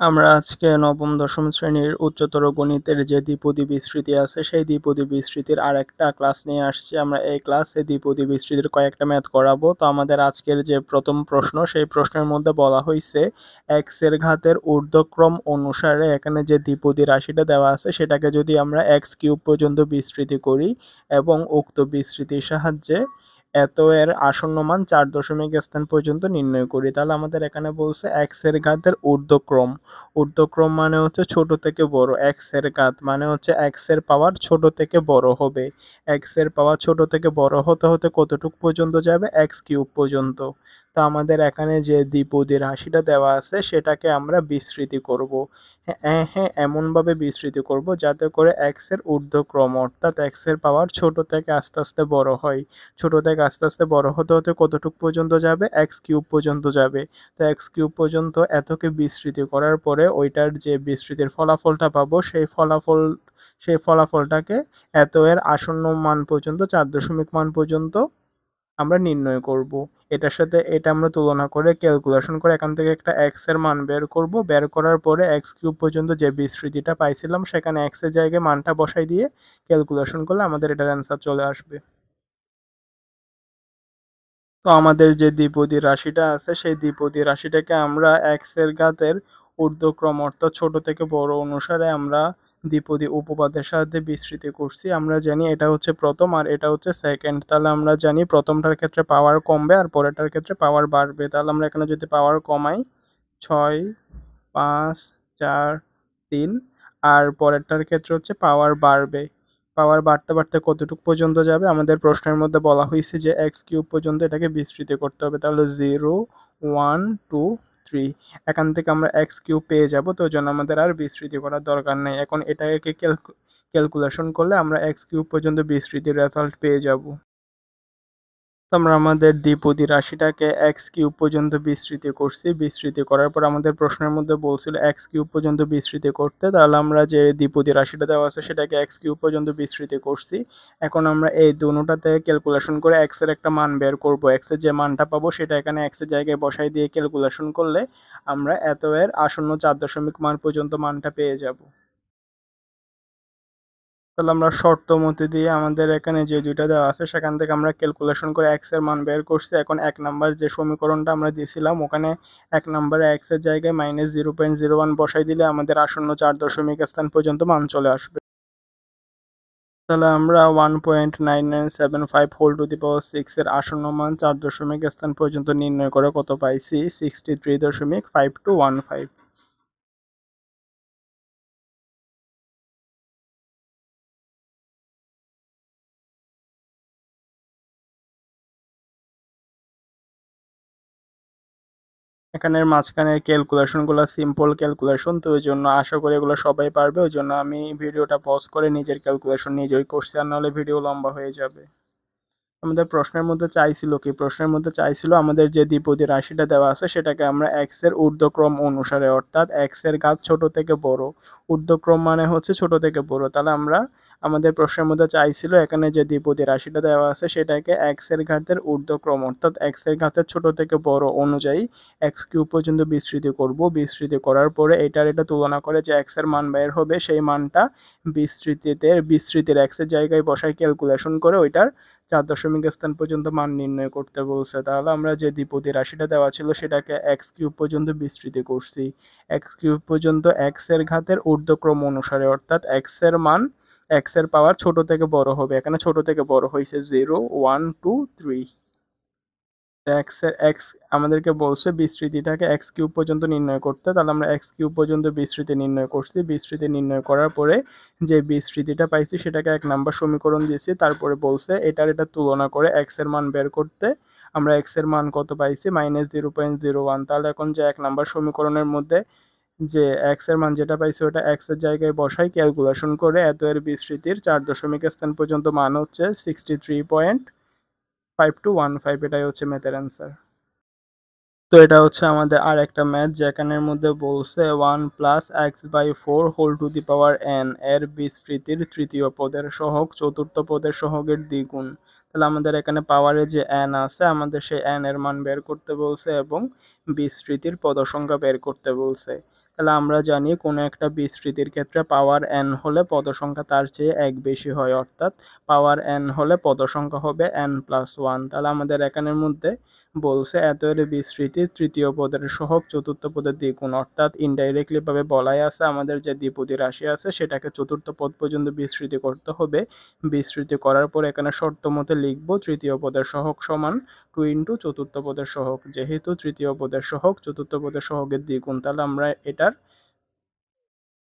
আমরা আজকে নবম, দশম শ্রেণির উচ্চতর গণিতের যে দ্বিপদী বিস্তৃতি আছে, সেই দ্বিপদী বিস্তৃতির আর একটা ক্লাস নিয়ে আসছি। আমরা এই ক্লাসে দ্বিপদী বিস্তৃতির কয়েকটা ম্যাথ করাবো। তো আমাদের আজকের যে প্রথম প্রশ্ন, সেই প্রশ্নের মধ্যে বলা হয়েছে এক্সের ঘাতের ঊর্ধ্বক্রম অনুসারে এখানে যে দ্বিপদী রাশিটা দেওয়া আছে, সেটাকে যদি আমরা এক্স কিউব পর্যন্ত বিস্তৃতি করি এবং উক্ত বিস্তৃতির সাহায্যে এত এর আসন্ন মান চার দশমিক স্থান পর্যন্ত নির্ণয় করি। তাহলে আমাদের এখানে বলছে এক্সের ঘাতের ঊর্ধ্বক্রম। ঊর্ধ্বক্রম মানে হচ্ছে ছোট থেকে বড়। এক্সের ঘাত মানে হচ্ছে এক্সের পাওয়ার ছোট থেকে বড় হবে। এক্সের পাওয়ার ছোট থেকে বড় হতে হতে কতটুক পর্যন্ত যাবে? এক্স কিউব পর্যন্ত। তো আমাদের এখানে যে দ্বিপদী রাশিটা দেওয়া আছে, সেটাকে আমরা বিস্তৃতি করব। হ্যাঁ হ্যাঁ এমনভাবে বিস্তৃত করব যাতে করে এক্সের ঊর্ধ্বক্রম, অর্থাৎ এক্সের পাওয়ার ছোট থেকে আস্তে আস্তে বড় হয়। ছোট থেকে আস্তে আস্তে বড় হতে হতে কতটুকু পর্যন্ত যাবে? এক্স কিউব পর্যন্ত যাবে। তো এক্স কিউব পর্যন্ত এতকে বিস্তৃতি করার পরে ওইটার যে বিস্তৃতির ফলাফলটা পাবো, সেই ফলাফল, সেই ফলাফলটাকে এত এর আসন্ন মান পর্যন্ত, চার দশমিক মান পর্যন্ত আমরা নির্ণয় করব। এটার সাথে এটা আমরা তুলনা করে ক্যালকুলেশন করে এখান থেকে একটা এক্সের মান বের করব। বের করার পরে এক্স কিউব পর্যন্ত যে বিস্তৃতিটা পাইছিলাম, সেখানে এক্সের জায়গায় মানটা বসাই দিয়ে ক্যালকুলেশন করলে আমাদের এটার অ্যান্সার চলে আসবে। তো আমাদের যে দ্বিপদী রাশিটা আছে, সেই দ্বিপদী রাশিটাকে আমরা এক্সের ঘাতের ঊর্ধ্বক্রম অর্থাৎ ছোট থেকে বড় অনুসারে আমরা দ্বিপদী উপপাদের সাহায্যে বিস্তৃতি করছি। আমরা জানি এটা হচ্ছে প্রথম আর এটা হচ্ছে সেকেন্ড তাহলে আমরা জানি প্রথমটার ক্ষেত্রে পাওয়ার কমবে আর পরেরটার ক্ষেত্রে পাওয়ার বাড়বে। তাহলে আমরা এখানে যদি পাওয়ার কমাই, ছয়, পাঁচ, চার, তিন, আর পরেরটার ক্ষেত্রে হচ্ছে পাওয়ার বাড়বে। পাওয়ার বাড়তে বাড়তে কতটুকু পর্যন্ত যাবে? আমাদের প্রশ্নের মধ্যে বলা হয়েছে যে এক্স কিউব পর্যন্ত এটাকে বিস্তৃত করতে হবে। তাহলে জিরো ওয়ান টু থ্রি এখান থেকে আমরা এক্স কিউব পেয়ে যাব, তো জন্য আমাদের আর বিস্তৃতি করার দরকার নেই। এখন এটাকে ক্যালকুলেশন করলে আমরা এক্স কিউব পর্যন্ত বিস্তৃতির রেজাল্ট পেয়ে যাব। আমরা আমাদের দ্বিপদী রাশিটাকে এক্স কিউব পর্যন্ত বিস্তৃতি করছি। বিস্তৃতি করার পর আমাদের প্রশ্নের মধ্যে বলছিল এক্স কিউব পর্যন্ত বিস্তৃতি করতে। তাহলে আমরা যে দ্বিপদী রাশিটা দেওয়া আছে সেটাকে এক্স কিউব পর্যন্ত বিস্তৃতি করছি। এখন আমরা এই দুটাতে ক্যালকুলেশন করে এক্সের একটা মান বের করব। এক্সের যে মানটা পাবো সেটা এখানে এক্সের জায়গায় বসাই দিয়ে ক্যালকুলেশন করলে আমরা এত এর আসন্ন চার দশমিক মান পর্যন্ত মানটা পেয়ে যাব। তাহলে আমরা শর্ত মতে দিয়ে আমাদের এখানে যে দুইটা দেওয়া আছে, সেখান থেকে আমরা ক্যালকুলেশন করে এক্সের মান বের করছি। এখন এক নাম্বার যে সমীকরণটা আমরা দিয়েছিলাম, ওখানে এক নাম্বারে এক্সের জায়গায় minus zero point zero one বসাই দিলে আমাদের আসন্ন চার দশমিক স্থান পর্যন্ত মান চলে আসবে। তাহলে আমরা one point nine nine seven five whole to the power six এর আসন্ন মান চার দশমিক স্থান পর্যন্ত নির্ণয় করে কত পাইছি? সিক্সটি থ্রি দশমিক ফাইভ টু ওয়ান ফাইভ এখানের মাঝখানের ক্যালকুলেশনগুলো সিম্পল ক্যালকুলেশন তো ওই জন্য আশা করি এগুলো সবাই পারবে। ওই জন্য আমি ভিডিওটা পজ করে নিজের ক্যালকুলেশন নিজেই করছি, আর নাহলে ভিডিও লম্বা হয়ে যাবে। আমাদের প্রশ্নের মধ্যে চাইছিল কি? প্রশ্নের মধ্যে চাইছিল আমাদের যে দ্বিপদী রাশিটা দেওয়া আছে, সেটাকে আমরা এক্সের ঊর্ধ্বক্রম অনুসারে, অর্থাৎ এক্সের ঘাত ছোট থেকে বড়। ঊর্ধ্বক্রম মানে হচ্ছে ছোট থেকে বড়। তাহলে আমরা আমাদের প্রশ্নের মধ্যে চাইছিল, এখানে যে দ্বিপদী রাশিটা দেওয়া আছে সেটাকে এক্সের ঘাতের ঊর্ধ্বক্রম, অর্থাৎ এক্সের ঘাতের ছোট থেকে বড় অনুযায়ী এক্স কিউব পর্যন্ত বিস্তৃতি করব। বিস্তৃতি করার পরে এটার এটা তুলনা করে যে এক্সের মান বের হবে, সেই মানটা বিস্তৃতিতে, বিস্তৃতির এক্সের জায়গায় বসায় ক্যালকুলেশন করে ওইটার চার দশমিক স্থান পর্যন্ত মান নির্ণয় করতে বলছে। তাহলে আমরা যে দ্বিপদী রাশিটা দেওয়া ছিল সেটাকে এক্স কিউব পর্যন্ত বিস্তৃতি করছি। এক্স কিউব পর্যন্ত এক্সের ঘাতের ঊর্ধ্বক্রম অনুসারে, অর্থাৎ এক্সের মান এক্সের পাওয়ার ছোট থেকে বড় হবে। এখানে ছোট থেকে বড় হয়েছে জিরো ওয়ান টু থ্রি এক্সের এক্স আমাদেরকে বলছে বিস্তৃতিটাকে এক্স কিউব পর্যন্ত নির্ণয় করতে। তাহলে আমরা এক্স কিউব পর্যন্ত বিস্তৃতি নির্ণয় করছি। বিস্তৃতি নির্ণয় করার পরে যে বিস্তৃতিটা পাইছি সেটাকে এক নাম্বার সমীকরণ দিয়েছি। তারপরে বলছে এটার এটা তুলনা করে এক্সের মান বের করতে। আমরা এক্সের মান কত পাইছি? Minus zero point zero one তাহলে এখন যে এক নাম্বার সমীকরণের মধ্যে যে এক্সের মান যেটা পাইছি ওটা এক্সের জায়গায় বসাই ক্যালকুলেশন করে এত এর বিস্তৃতির চার দশমিক স্থান পর্যন্ত মান হচ্ছে sixty three point five two one five এটাই হচ্ছে ম্যাথের অ্যান্সার তো এটা হচ্ছে আমাদের আর একটা ম্যাথ যেখানের মধ্যে বলছে one plus X by four whole to the power N এর বিস্তৃতির তৃতীয় পদের সহগ, চতুর্থ পদের সহগের দ্বিগুণ। তাহলে আমাদের এখানে পাওয়ারে যে এন আছে, আমাদের সেই এন এর মান বের করতে বলছে এবং বিস্তৃতির পদ সংখ্যা বের করতে বলছে। তাহলে আমরা জানি কোনো একটা বিস্তৃতির ক্ষেত্রে পাওয়ার এন হলে পদসংখ্যা তার চেয়ে এক বেশি হয়, অর্থাৎ পাওয়ার এন হলে পদসংখ্যা হবে এন প্লাস ওয়ান তাহলে আমাদের এখানের মধ্যে বলছে এত এর বিস্তৃতি তৃতীয় পদের সহগ চতুর্থ পদের দ্বিগুণ। অর্থাৎ ইনডাইরেক্টলি ভাবে বলাই আছে, আমাদের যে দ্বিপদী রাশি আছে, সেটাকে চতুর্থ পদ পর্যন্ত বিস্তৃতি করতে হবে। বিস্তৃতি করার পর এখানে শর্ত মতে লিখব, তৃতীয় পদের সহগ সমান টু ইন্টু চতুর্থ পদের সহগ। যেহেতু তৃতীয় পদের সহগ, চতুর্থ পদের সহগের দ্বিগুণ, তাহলে আমরা এটার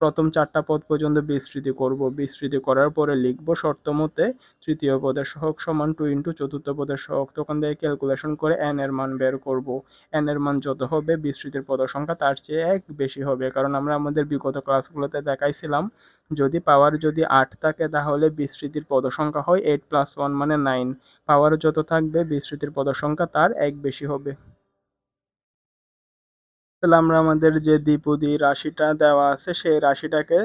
প্রথম চারটা পদ পর্যন্ত বিস্তৃতি করব। বিস্তৃতি করার পরে লিখব শর্ত মতে তৃতীয় পদের সহগ সমান টু ইন্টু চতুর্থ পদের সহগ। তখন থেকে ক্যালকুলেশন করে এন এর মান বের করব। এন এর মান যত হবে, বিস্তৃতির পদ সংখ্যা তার চেয়ে এক বেশি হবে। কারণ আমরা আমাদের বিগত ক্লাসগুলোতে দেখাইছিলাম, যদি পাওয়ার যদি আট থাকে, তাহলে বিস্তৃতির পদ সংখ্যা হয় এইট প্লাস ওয়ান মানে নাইন পাওয়ার যত থাকবে, বিস্তৃতির পদ সংখ্যা তার এক বেশি হবে। তাহলে আমরা আমাদের যে দ্বিপদী রাশিটা দেওয়া আছে, সেই রাশিটাকে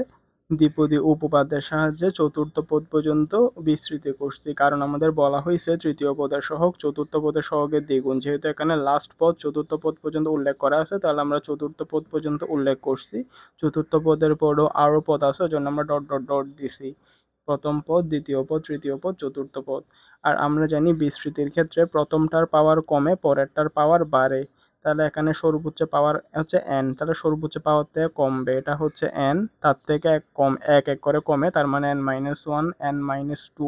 দ্বিপদী উপপাদ্যের সাহায্যে চতুর্থ পদ পর্যন্ত বিস্তৃতি করছি। কারণ আমাদের বলা হয়েছে তৃতীয় পদের সহগ, চতুর্থ পদের সহগের দ্বিগুণ। যেহেতু এখানে লাস্ট পদ, চতুর্থ পদ পর্যন্ত উল্লেখ করা আছে, তাহলে আমরা চতুর্থ পদ পর্যন্ত উল্লেখ করছি। চতুর্থ পদের পরও আরও পদ আছে জন্য আমরা ডট ডট ডট দিছি। প্রথম পদ, দ্বিতীয় পদ, তৃতীয় পদ, চতুর্থ পদ। আর আমরা জানি বিস্তৃতির ক্ষেত্রে প্রথমটার পাওয়ার কমে, পরেরটার পাওয়ার বাড়ে। তাহলে এখানে সর্বোচ্চ পাওয়ার হচ্ছে এন তাহলে সর্বোচ্চ পাওয়ার থেকে কমবে। এটা হচ্ছে এন তার থেকে এক কম, এক এক করে কমে, তার মানে N minus one N minus two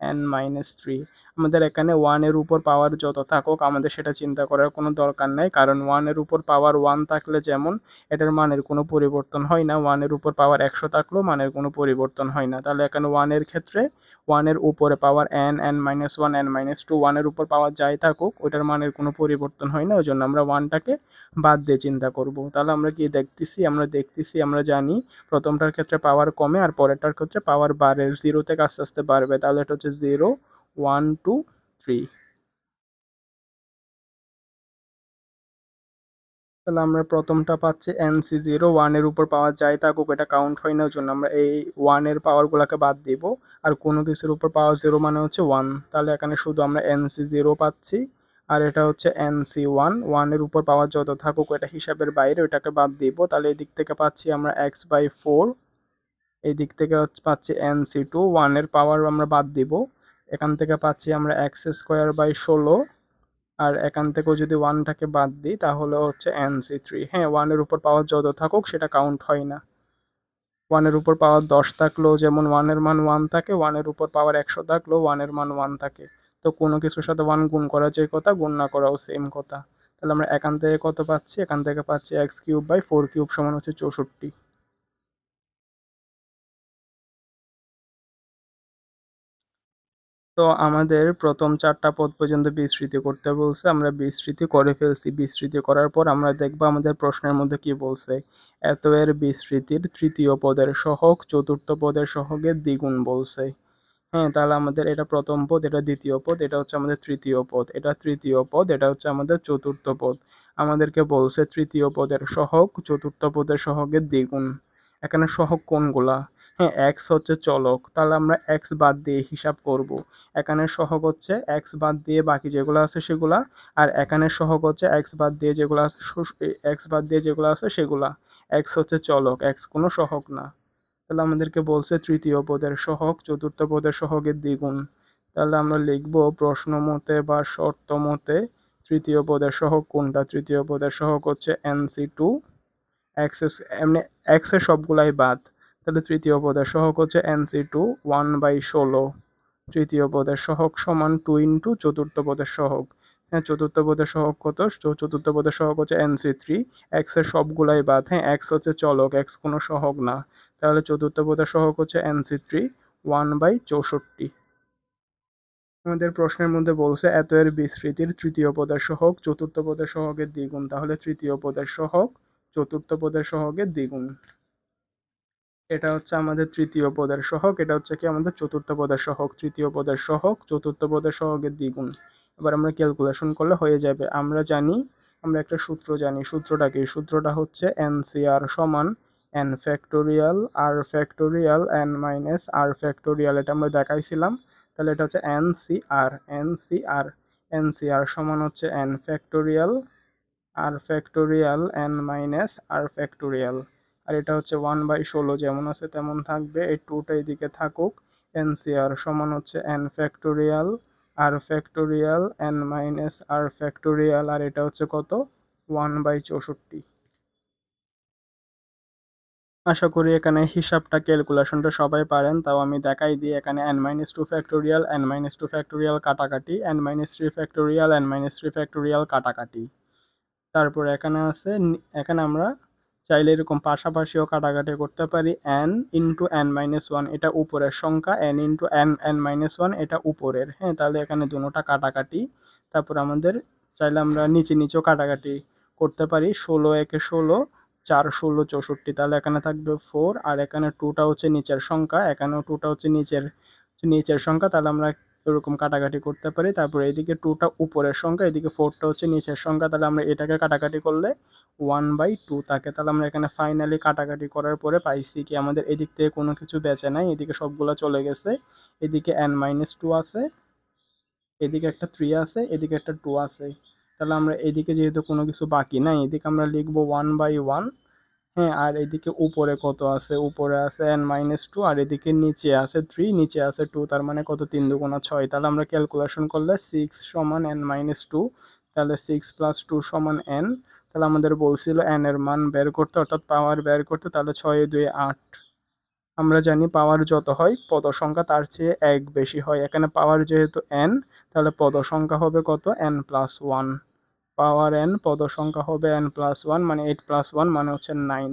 N minus three আমাদের এখানে ওয়ানের উপর পাওয়ার যত থাকুক, আমাদের সেটা চিন্তা করার কোনো দরকার নাই। কারণ ওয়ানের উপর পাওয়ার ওয়ান থাকলে যেমন, এটার মানের কোনো পরিবর্তন হয় না। ওয়ানের উপর পাওয়ার একশো থাকলেও মানের কোনো পরিবর্তন হয় না। তাহলে এখানে ওয়ানের ক্ষেত্রে ওয়ানের উপরে power N N minus one N minus two ওয়ানের উপর পাওয়ার যাই থাকুক ওটার মানের কোনো পরিবর্তন হয় না। ওই জন্য আমরা ওয়ানটাকে বাদ দিয়ে চিন্তা করব। তাহলে আমরা কি দেখতেছি? আমরা দেখতেছি, আমরা জানি প্রথমটার ক্ষেত্রে পাওয়ার কমে আর পরেরটার ক্ষেত্রে পাওয়ার বাড়ে। জিরো থেকে আস্তে আস্তে বাড়বে। তাহলে এটা হচ্ছে জিরো ওয়ান টু থ্রি তাহলে আমরা প্রথমটা পাচ্ছি এনসি জিরো ওয়ানের উপর পাওয়ার যাই থাকুক, এটা কাউন্ট হয় না, ওই জন্য আমরা এই ওয়ানের পাওয়ারগুলোকে বাদ দিব। আর কোনো কিছুর উপর পাওয়ার জিরো মানে হচ্ছে ওয়ান তাহলে এখানে শুধু আমরা এনসি জিরো পাচ্ছি। আর এটা হচ্ছে এনসি ওয়ান ওয়ানের উপর পাওয়ার যত থাকুক, এটা হিসাবের বাইরে ওইটাকে বাদ দিব। তাহলে এই দিক থেকে পাচ্ছি আমরা এক্স বাই ফোর এই দিক থেকে পাচ্ছি এনসি টু ওয়ানের পাওয়ার আমরা বাদ দিব। এখান থেকে পাচ্ছি আমরা এক্স স্কোয়ার বাই ষোলো। আর এখান থেকেও যদি ওয়ানটাকে বাদ দিই, তাহলে হচ্ছে এনসি থ্রি হ্যাঁ ওয়ানের উপর পাওয়ার যত থাকুক, সেটা কাউন্ট হয় না। ওয়ানের উপর পাওয়ার দশ থাকলেও যেমন ওয়ানের মান ওয়ান থাকে ওয়ানের উপর পাওয়ার একশো থাকলেও ওয়ানের মান ওয়ান থাকে। তো কোনো কিছুর সাথে ওয়ান গুণ করা যে কথা, গুণ না করাও সেম কথা। তাহলে আমরা এখান থেকে কত পাচ্ছি? এখান থেকে পাচ্ছি X cube by four cube সমান হচ্ছে চৌষট্টি। তো আমাদের প্রথম চারটা পদ পর্যন্ত বিস্তৃতি করতে বলছে। আমরা বিস্তৃতি করে ফেলছি। বিস্তৃতি করার পর আমরা দেখব আমাদের প্রশ্নের মধ্যে কি বলছে। এত এর বিস্তৃতির তৃতীয় পদের সহগ, চতুর্থ পদের সহগের দ্বিগুণ বলছে। হ্যাঁ তাহলে আমাদের এটা প্রথম পদ, এটা দ্বিতীয় পদ, এটা হচ্ছে আমাদের তৃতীয় পদ। এটা তৃতীয় পদ, এটা হচ্ছে আমাদের চতুর্থ পদ। আমাদেরকে বলছে তৃতীয় পদের সহগ, চতুর্থ পদের সহগের দ্বিগুণ। এখানে সহগ কোনগুলা? হ্যাঁ এক্স হচ্ছে চলক। তাহলে আমরা এক্স বাদ দিয়ে হিসাব করব। এখানে সহগ হচ্ছে এক্স বাদ দিয়ে বাকি যেগুলো আছে সেগুলা, আর এখানে সহগ হচ্ছে এক্স বাদ দিয়ে যেগুলো আছে এক্স বাদ দিয়ে যেগুলো আছে সেগুলা। এক্স হচ্ছে চলক এক্স কোনো সহগ না। তাহলে আমাদেরকে বলছে তৃতীয় পদের সহগ, চতুর্থ পদের সহগের দ্বিগুণ। তাহলে আমরা লিখব প্রশ্ন মতে বা শর্ত মতে তৃতীয় পদের সহগ কোনটা? তৃতীয় পদের সহগ হচ্ছে এনসি টু এক্স এমনি এক্সের সবগুলাই বাদ। তাহলে তৃতীয় পদের সহগ হচ্ছে এনসি টু ওয়ান বাই ষোলো। তৃতীয় পদের সহগ সমান টু ইন্টু চতুর্থ পদের সহগ। হ্যাঁ চতুর্থ পদের সহগ কত? চতুর্থ পদের সহগ হচ্ছে এনসি থ্রি। এক্সের সবগুলাই বাদ। হ্যাঁ এক্স হচ্ছে চলক এক্স কোনো সহগ না। তাহলে চতুর্থ পদের সহগ হচ্ছে এনসি থ্রি, ওয়ান বাই চৌষট্টি। আমাদের প্রশ্নের মধ্যে বলছে এত এর বিস্তৃতির তৃতীয় পদের সহগ, চতুর্থ পদের সহগের দ্বিগুণ। তাহলে তৃতীয় পদের সহগ, চতুর্থ পদের সহগের দ্বিগুণ। এটা হচ্ছে আমাদের তৃতীয় পদের সহক, এটা হচ্ছে কি আমাদের চতুর্থ পদের সহক, তৃতীয় পদের সহক, চতুর্থ পদের সহকের দ্বিগুণ। এবার আমরা ক্যালকুলেশন করলে হয়ে যাবে, আমরা জানি, আমরা একটা সূত্র জানি, সূত্রটা কি? সূত্রটা হচ্ছে এনসিআর সমান N factorial R factorial N minus R factorial এটা আমরা দেখাইছিলাম। তাহলে এটা হচ্ছে N C R N C R N C R সমান হচ্ছে N factorial R factorial N minus R factorial আর এটা হচ্ছে ওয়ান বাই ষোলো, যেমন আছে তেমন থাকবে। এই টুটা এদিকে থাকুক। এন এনসিআর সমান হচ্ছে N factorial R factorial N minus R factorial আর এটা হচ্ছে কত? ওয়ান বাই চৌষট্টি। আশা করি এখানে হিসাবটা, ক্যালকুলেশনটা সবাই পারেন। তাও আমি দেখাই দিই, এখানে N minus two factorial N minus two factorial কাটাকাটি N minus three factorial N minus three factorial কাটাকাটি। তারপর এখানে আছে, এখানে আমরা চাইলে এরকম পাশাপাশিও কাটাকাটি করতে পারি। N into N minus one এটা উপরের সংখ্যা। N into N N minus one এটা উপরের। হ্যাঁ তাহলে এখানে দুটোটা কাটাকাটি। তারপর আমাদের চাইলে আমরা নিচে নিচেও কাটাকাটি করতে পারি। ষোলো, একে ষোলো, চার, ষোলো, চৌষট্টি, তাহলে এখানে থাকবে ফোর আর এখানে টুটা হচ্ছে নিচের সংখ্যা। এখানেও টুটা হচ্ছে নিচের নিচের সংখ্যা। তাহলে আমরা এরকম কাটাকাটি করতে পারি। তারপরে এদিকে টুটা উপরের সংখ্যা। এদিকে ফোরটা হচ্ছে নিচের সংখ্যা। তাহলে আমরা এটাকে কাটাকাটি করলে ওয়ান বাই টু থাকে, তাহলে আমরা এখানে ফাইনালি কাটাকাটি করার পরে পাইছি কি আমাদের এদিক থেকে কোনো কিছু বেঁচে নাই, এদিকে সবগুলো চলে গেছে, এদিকে এন মাইনাস টু আছে, এদিকে একটা থ্রি আছে, এদিকে একটা টু আছে। তাহলে আমরা এদিকে যেহেতু কোনো কিছু বাকি নাই, এদিকে আমরা লিখব ওয়ান বাই ওয়ান হ্যাঁ আর এদিকে উপরে কত আছে, উপরে আছে এন মাইনাস টু আর এদিকে নিচে আছে থ্রি নিচে আছে টু তার মানে কত? তিন দুগুণা ছয়। তাহলে আমরা ক্যালকুলেশন করলে সিক্স সমান এন মাইনাস টু তাহলে সিক্স প্লাস টু সমান এন তাহলে আমাদের বলছিল এন এর মান বের করতে, অর্থাৎ পাওয়ার বের করতে, তাহলে ছয়, দুই, আট। আমরা জানি পাওয়ার যত হয় পদ সংখ্যা তার চেয়ে এক বেশি হয়। এখানে পাওয়ার যেহেতু এন তাহলে পদ সংখ্যা হবে কত? N plus one power N পদ সংখ্যা হবে এন প্লাস ওয়ান মানে এইট প্লাস ওয়ান মানে হচ্ছে নাইন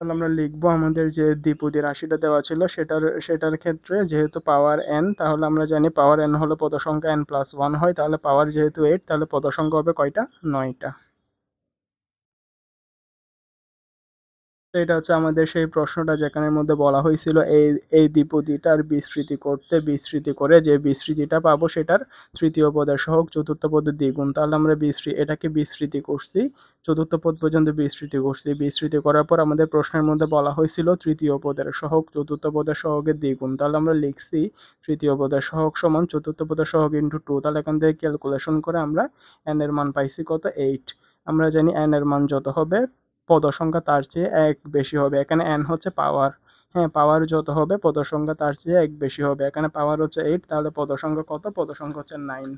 তাহলে আমরা লিখব আমাদের যে দ্বিপদী রাশিটা দেওয়া ছিল সেটার সেটার ক্ষেত্রে যেহেতু পাওয়ার এন তাহলে আমরা জানি পাওয়ার এন হলো পদ সংখ্যা এন প্লাস ওয়ান হয়, তাহলে পাওয়ার যেহেতু এইট তাহলে পদ সংখ্যা হবে কয়টা? নয়টা। এটা হচ্ছে আমাদের সেই প্রশ্নটা যেখানের মধ্যে বলা হয়েছিল, এই এই দ্বিপদীটার বিস্তৃতি করতে, বিস্তৃতি করে যে বিস্তৃতিটা পাবো সেটার তৃতীয় পদের সহক চতুর্থ পদের দ্বিগুণ। তাহলে আমরা বিস্তৃতি এটাকে বিস্তৃতি করছি, চতুর্থ পদ পর্যন্ত বিস্তৃতি করছি। বিস্তৃতি করার পর আমাদের প্রশ্নের মধ্যে বলা হয়েছিল তৃতীয় পদের সহক চতুর্থ পদের সহকের দ্বিগুণ। তাহলে আমরা লিখছি তৃতীয় পদের সহক সমান চতুর্থ পদের সহক ইন্টু টু তাহলে এখান থেকে ক্যালকুলেশন করে আমরা এন এর মান পাইছি কত? এইট আমরা জানি এন এর মান যত হবে পদ সংখ্যা তার চেয়ে এক বেশি হবে। এখানে এন হচ্ছে পাওয়ার হ্যাঁ পাওয়ার যত হবে পদ সংখ্যা তার চেয়ে এক বেশি হবে। এখানে পাওয়ার হচ্ছে এইট তাহলে পদ সংখ্যা কত? পদ সংখ্যা হচ্ছে নাইন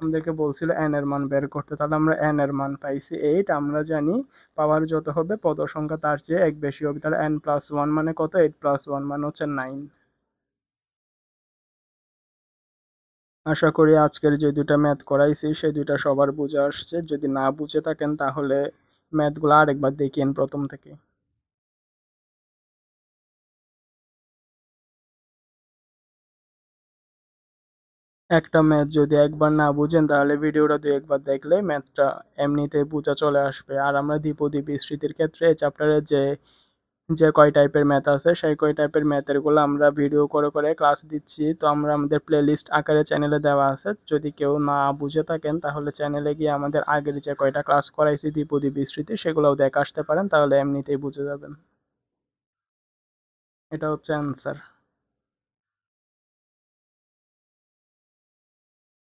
আমাদেরকে বলছিল এন এর মান বের করতে। তাহলে আমরা এন এর মান পাইছি এইট আমরা জানি পাওয়ার যত হবে পদ সংখ্যা তার চেয়ে এক বেশি হবে। তাহলে এন প্লাস ওয়ান মানে কত? এইট প্লাস ওয়ান মানে হচ্ছে নাইন আশা করি আজকের যে দুটা ম্যাথ করাইছি, সেই দুটা সবার বুঝে আসছে। যদি না বুঝে থাকেন তাহলে ম্যাথগুলো আরেকবার দেখিয়েন প্রথম থেকে। একটা ম্যাথ যদি একবার না বুঝেন, তাহলে ভিডিওটা দুই একবার দেখলে ম্যাথটা এমনিতে বোঝা চলে আসবে। আর আমরা দ্বিপদী বিস্তৃতির ক্ষেত্রে চ্যাপ্টারে যে যে কয় টাইপের ম্যাথ আছে, সেই কয় টাইপের ম্যাথেরগুলো আমরা ভিডিও করে করে ক্লাস দিচ্ছি। তো আমরা আমাদের প্লেলিস্ট আকারে চ্যানেলে দেওয়া আছে। যদি কেউ না বুঝে থাকেন, তাহলে চ্যানেলে গিয়ে আমাদের আগের যে কয়টা ক্লাস করাইছি দ্বিপদী বিস্তৃতি সেগুলোও দেখে আসতে পারেন, তাহলে এমনিতেই বুঝে যাবেন। এটা হচ্ছে অ্যান্সার